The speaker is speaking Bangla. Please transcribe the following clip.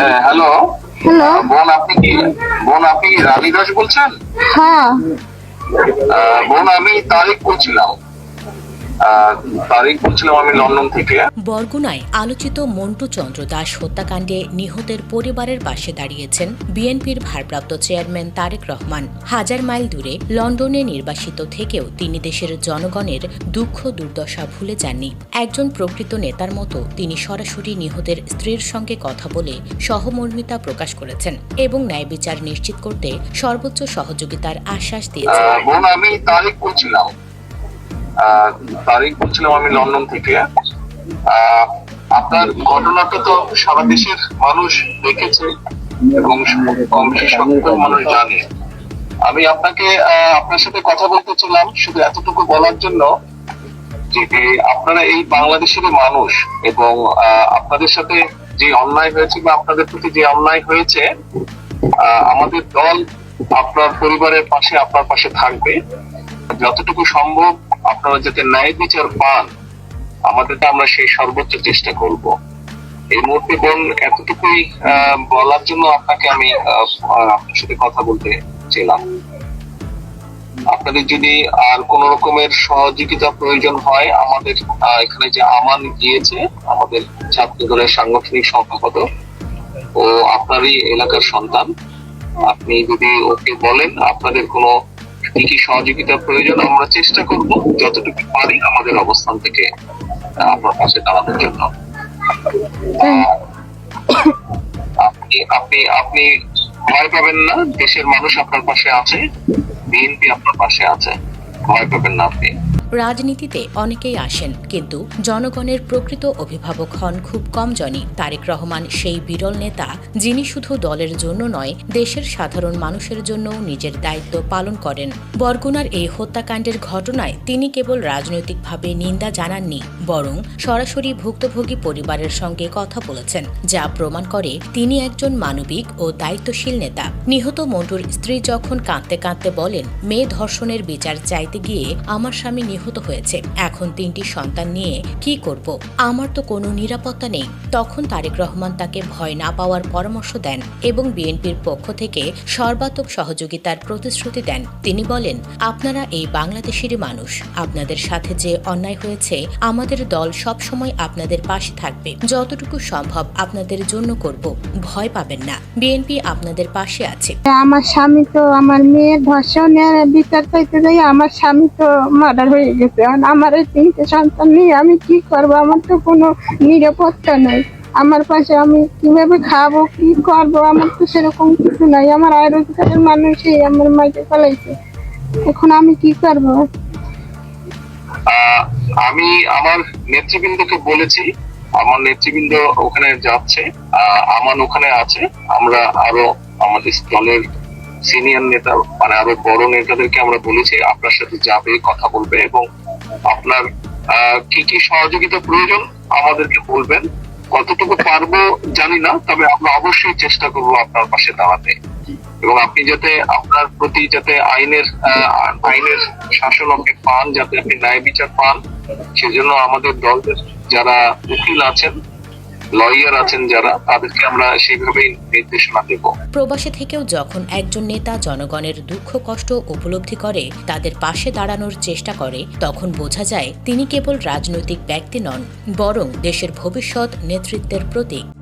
হ্যাঁ হ্যালো হ্যালো বোন আপনি কি বোন আপনি রানী দাস বলছেন? হ্যাঁ। বোন আমি তারিক বলছিলাম। তারিক বলছিলাম আমি লন্ডন থেকে। বরগুনায় আলোচিত মন্টু চন্দ্র দাস হত্যাকাণ্ডে নিহতের পরিবারের পাশে দাঁড়িয়েছেন বিএনপির ভারপ্রাপ্ত চেয়ারম্যান তারেক রহমান। হাজার মাইল দূরে লন্ডনে নির্বাসিত থেকেও তিনি দেশের জনগণের দুঃখ দুর্দশা ভুলে যাননি। একজন প্রকৃত নেতার মতো তিনি সরাসরি নিহতের স্ত্রীর সঙ্গে কথা বলে সহমর্মিতা প্রকাশ করেছেন এবং ন্যায় বিচার নিশ্চিত করতে সর্বোচ্চ সহযোগিতার আশ্বাস দিয়েছেন। আমি তারিক বলছিলাম। তারিক বলছিলাম আমি লন্ডন থেকে। আপনার ঘটনাটা তো সারা দেশের মানুষ দেখেছে এবং মানুষ জানে। আমি আপনাকে আপনার সাথে কথা বলতে শুধু এতটুকু বলার জন্য যে আপনারা এই বাংলাদেশের মানুষ এবং আপনাদের সাথে যে অন্যায় হয়েছে বা আপনাদের প্রতি যে অন্যায় হয়েছে আমাদের দল আপনার পরিবারের পাশে আপনার পাশে থাকবে। যতটুকু সম্ভব আপনারা যাতে ন্যায় বিচার পান, আমাদের তো আমরা সেই সর্বোচ্চ চেষ্টা করব। এই মুহূর্তে বোন এতটুকুই বলার জন্য আপনাকে আমি আপনার সাথে কথা বলতে ছিলাম আপনাদের যদি আর কোন রকমের সহযোগিতা প্রয়োজন হয়, আমাদের এখানে যে আমান গিয়েছে, আমাদের ছাত্র দলের সাংগঠনিক সম্পাদক ও আপনারই এলাকার সন্তান, আপনি যদি ওকে বলেন, আপনাদের কোনো কি সহযোগিতা প্রয়োজন আমরা চেষ্টা করব যতটুকু পারি আমাদের অবস্থান থেকে আপনার পাশে দাঁড়ানোর জন্য। আপনি আপনি আপনি ভয় পাবেন না, দেশের মানুষ আপনার পাশে আছে, বিএনপি আপনার পাশে আছে। ভয় পাবেন না আপনি। রাজনীতিতে অনেকেই আসেন, কিন্তু জনগণের প্রকৃত অভিভাবক হন খুব কম জনই। তারেক রহমান সেই বিরল নেতা, যিনি শুধু দলের জন্য নয়, দেশের সাধারণ মানুষের জন্য নিজের দায়িত্ব পালন করেন। বরগুনার এই হত্যাকাণ্ডের ঘটনায় তিনি কেবল রাজনৈতিকভাবে নিন্দা জানাননি, বরং সরাসরি ভুক্তভোগী পরিবারের সঙ্গে কথা বলেছেন, যা প্রমাণ করে তিনি একজন মানবিক ও দায়িত্বশীল নেতা। নিহত মন্টুর স্ত্রী যখন কাঁদতে কাঁদতে বলেন, মেয়ে ধর্ষণের বিচার চাইতে গিয়ে আমার স্বামী নিহত হয়েছে। এখন তিনটি সন্তান নিয়ে কি করব? আমার তো কোনো নিরাপত্তা নেই। তখন তারেক রহমান তাকে ভয় না পাওয়ার পরামর্শ দেন এবং বিএনপির পক্ষ থেকে সর্বাত্মক সহযোগিতার প্রতিশ্রুতি দেন। তিনি বলেন, আপনারা এই বাংলাদেশেরই মানুষ। আপনাদের সাথে যে অন্যায় হয়েছে, আমাদের দল সবসময় আপনাদের পাশে থাকবে। যতটুকু সম্ভব আপনাদের জন্য করব। ভয় পাবেন না। বিএনপি আপনাদের পাশে আছে। আমার স্বামী তো আমার মেয়ের ধর্ষণের বিচার চাইতে যাই, আমার স্বামী তো মার্ডার হয়ে গেছে। এখন আমার এই তিনটে সন্তান নিয়ে আমি কি করব? আমার তো কোনো নিরাপত্তা নেই। আমার পাশে আমি কীভাবে খাব, কি করব? আমার তো সেরকম কিছু নাই। আমার আয় রোজগারের মানুষই আমার মাইকে ফেলাইছে এখন আমি কি করব? আমি আমার নেতৃবৃন্দকে বলেছি, আমার নেতৃবৃন্দ ওখানে যাচ্ছে আমান ওখানে আছে। আমরা আরও আমাদের দলের সিনিয়র নেতা মানে আরও বড় নেতাদেরকে আমরা বলেছি, আপনার সাথে যাবে কথা বলবে এবং আপনার কি কি সহযোগিতা প্রয়োজন আমাদেরকে বলবেন। কতটুকু পারব জানি না, তবে আমরা অবশ্যই চেষ্টা করব আপনার পাশে দাঁড়াতে। এবং আপনি যাতে আপনার প্রতি যাতে আইনের আইনের শাসন আপনি পান, যাতে আপনি ন্যায় বিচার পান, সেজন্য আমাদের দলের যারা উকিল আছেন লয়ার আছেন যারা, তাদেরকে আমরা সেইভাবেই নির্দেশনা দেব। প্রবাসে থেকেও যখন একজন নেতা জনগণের দুঃখ, কষ্ট উপলব্ধি করে, তাদের পাশে দাঁড়ানোর চেষ্টা করে, তখন বোঝা যায় তিনি কেবল রাজনৈতিক ব্যক্তি নন, বরং দেশের ভবিষ্যৎ নেতৃত্বের প্রতীক।